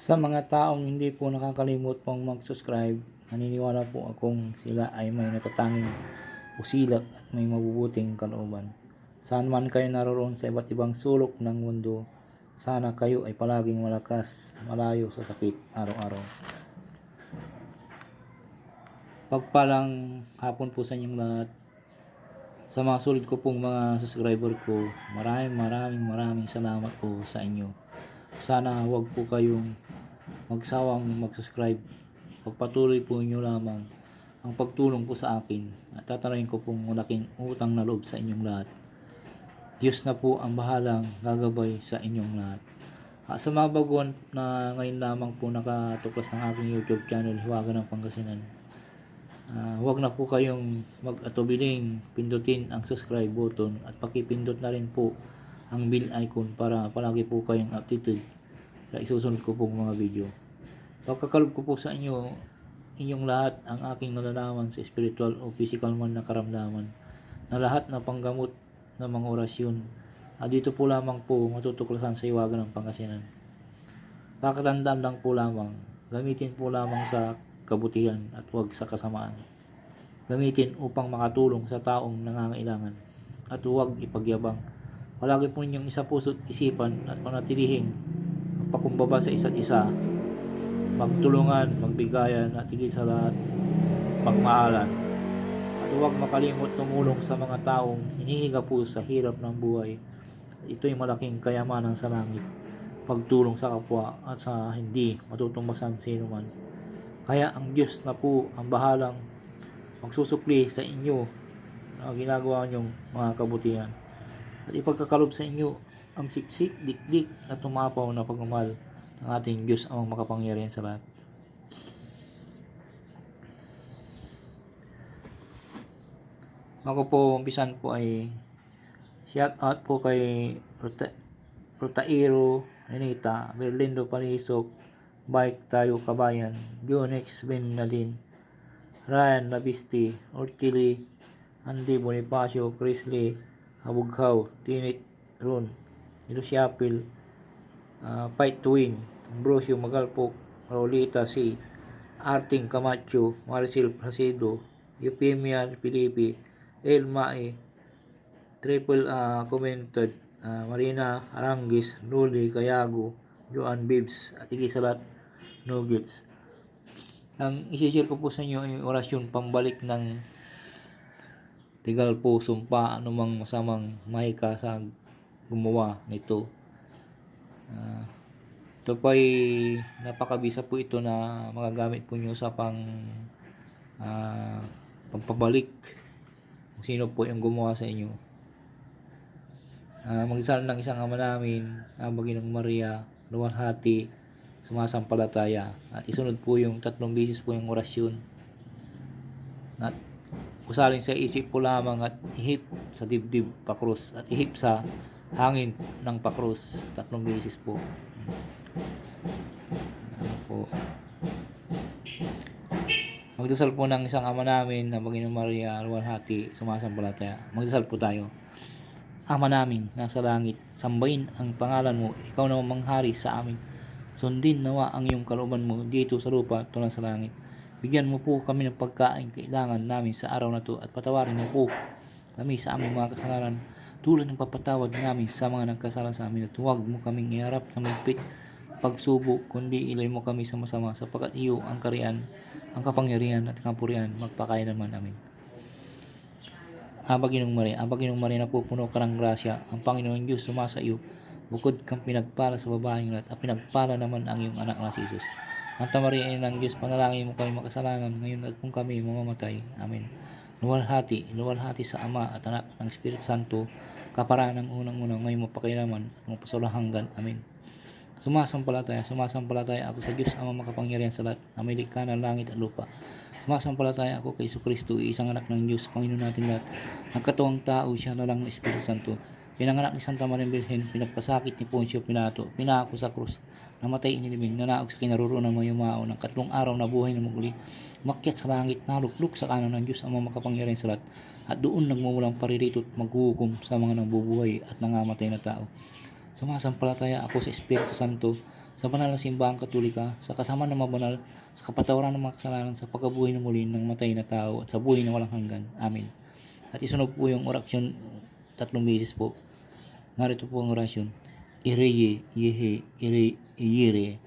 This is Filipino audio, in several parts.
Sa mga taong hindi po nakakalimot pong mag-subscribe, naniniwala po akong sila ay may natatanging usilak at may mabubuting kalooban. Saan man kayo naroon sa iba't ibang sulok ng mundo, sana kayo ay palaging malakas, malayo sa sakit araw-araw. Pagpalang hapon po sa inyong lahat. Sa mga sulit ko pong mga subscriber ko, maraming maraming maraming salamat po sa inyo. Sana huwag po kayong magsawang mag-subscribe. Pagpatuloy po inyo lamang ang pagtulong po sa akin at tatanayin ko pong malaking utang na loob sa inyong lahat. Diyos na po ang bahalang gagabay sa inyong lahat. At sa mga baguhan na ngayon lamang po nakatuklas ng aking YouTube channel, Hiwaga ng Pangasinan. Ah, huwag na po kayong mag-atubiling pindutin ang subscribe button at pakipindot na rin po ang bell icon para palagi po kayong updated sa isusunod ko pong mga video. Pagkakalob ko po sa inyo, inyong lahat ang aking nalalaman sa spiritual o physical man na karamdaman na lahat na panggamot ng mga orasyon at dito po lamang po matutuklasan sa iwagan ng Pangasinan. Pakatandaan lang po lamang, gamitin po lamang sa kabutihan at huwag sa kasamaan. Gamitin upang makatulong sa taong nangangailangan at huwag ipagyabang. Palagi po ninyong isa puso't isipan at panatilihing pakumbaba sa isa't isa. Magtulungan, magbigayan at higit sa lahat, pagmaalan. At huwag makalimot tumulong sa mga taong hinihiga po sa hirap ng buhay. Ito'y malaking kayamanan sa langit. Pagtulong sa kapwa at sa hindi matutumbasan sino man. Kaya ang Diyos na po ang bahalang magsusukli sa inyo na ginagawa niyong mga kabutihan. At ipagkakalob sa inyo ang siksik, dikdik at tumapaw na pagmamahal ng ating Diyos ang makapangyarihan sa lahat. Ako po, umpisan po ay shout out po kay Ruta, Rutairo, Renita, Berlindo Palisok, Bike Tayo Kabayan, Jonex Ben Nadine, Ryan Labisti, Ortili, Andy Bonifacio, Chris Lee, Abughaw, Tinit Ron, Luciapil, uh, Fight to Win, Ambrosio Magalpok, Raulita C, Arting Camacho, Maricel Placido, Eupemia Filipi, El Mae, Triple uh, Commented, uh, Marina Arangis, Luli Kayago, Joan Bibs, at higit sa lahat, Nuggets. Ang isi-share ko po sa inyo ay orasyon pambalik ng tigal po sumpa anumang masamang mahika sa gumawa nito. Uh, ito po ay napakabisa po ito na magagamit po nyo sa pang uh, pampabalik kung sino po yung gumawa sa inyo. Uh, magdasal ng isang ama namin, ang Baginong Maria, luwalhati, sumasampalataya. At isunod po yung tatlong bisis po yung orasyon. At usalin sa isip po lamang at ihip sa dibdib pakrus at ihip sa hangin ng pakrus. Tatlong bisis po. Ano po. Magdasal po ng isang ama namin na Panginoon Maria, luwalhati, sumasampalataya. Magdasal po tayo. Ama namin, nasa langit, sambahin ang pangalan mo, ikaw na manghari sa amin. Sundin nawa ang iyong kalooban mo dito sa lupa tulad sa langit. Bigyan mo po kami ng pagkain kailangan namin sa araw na to at patawarin mo po kami sa aming mga kasalanan tulad ng papatawad namin sa mga nagkasala sa amin at huwag mo kaming iharap sa magpit pagsubok kundi ilay mo kami sa masama sapagkat iyo ang kariyan, ang kapangyarihan at kampurihan magpakain naman amin. Aba Ginong Maria, Aba Ginong Maria na po puno ka ng grasya, ang Panginoon Diyos sumasa iyo, bukod kang pinagpala sa babaeng lahat, at pinagpala naman ang iyong anak na si Jesus. Santa Maria, ina ng Diyos, panalangin mo kami makasalanan ngayon at kung kami mamamatay. Amen. Luwalhati, luwalhati sa Ama at Anak ng Espiritu Santo, kaparaan ng unang-unang ngayon mapakailaman at mapasalang hanggan. Amen. Sumasampalataya, sumasampalataya ako sa Diyos Ama makapangyarihan sa lahat, na may likha ng langit at lupa. Sumasampalataya ako kay Kristo, isang anak ng Diyos, Panginoon natin lahat. Nagkatuwang tao siya na lang ng Espiritu Santo. Pinanganak ni Santa Maria Birhen, pinagpasakit ni Poncio Pilato, pinako sa krus, namatay inilibing, nanaog sa kinarurunan ng mayumao ng katlong araw na buhay na muli, makyat sa langit, nalukluk sa kanan ng Diyos ang mga makapangyarihan sa lahat, at doon nagmumulang paririto at maghuhukom sa mga nabubuhay at nangamatay na tao. Sumasampalataya ako sa Espiritu Santo, sa banal na simbahang katolika, sa kasama ng mga banal, sa kapatawaran ng mga kasalanan, sa pagkabuhay na muli ng matay na tao, at sa buhay na walang hanggan. Amen. At isunod po yung orasyon tatlong beses po. Narito po ang orasyon. Ireye, yehe, ire, iyere.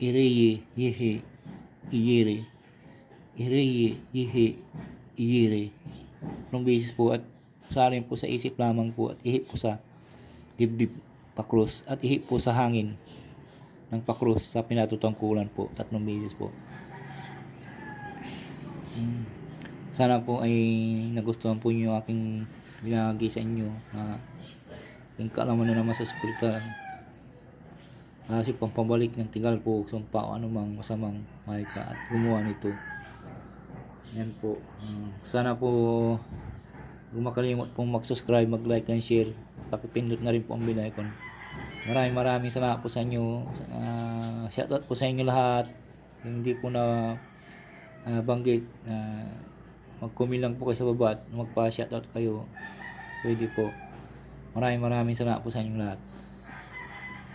Ireye, yehe, iyere. Ireye, yehe, iyere. Tatlong beses po at salin po sa isip lamang po at ihip po sa dibdib pakrus at ihip po sa hangin ng pakrus sa pinatutungkulan po tatlong beses po. Mm. Sana po ay nagustuhan po niyo aking binahagi sa inyo na yung kaalaman na naman sa spiritual. Kasi pampabalik ng tigal po sumpa o anumang masamang mahika at gumawa nito. Yan po. Mm, sana po huwag makalimot pong mag-subscribe, mag-like and share. Pakipindot na rin po ang bell icon. Maraming maraming salamat po sa inyo. Uh, shoutout po sa inyo lahat. Hindi po na ah, banggit. Uh, mag-comment lang po kayo sa baba at magpa-shoutout kayo. Pwede po. Maraming maraming salamat po sa inyong lahat.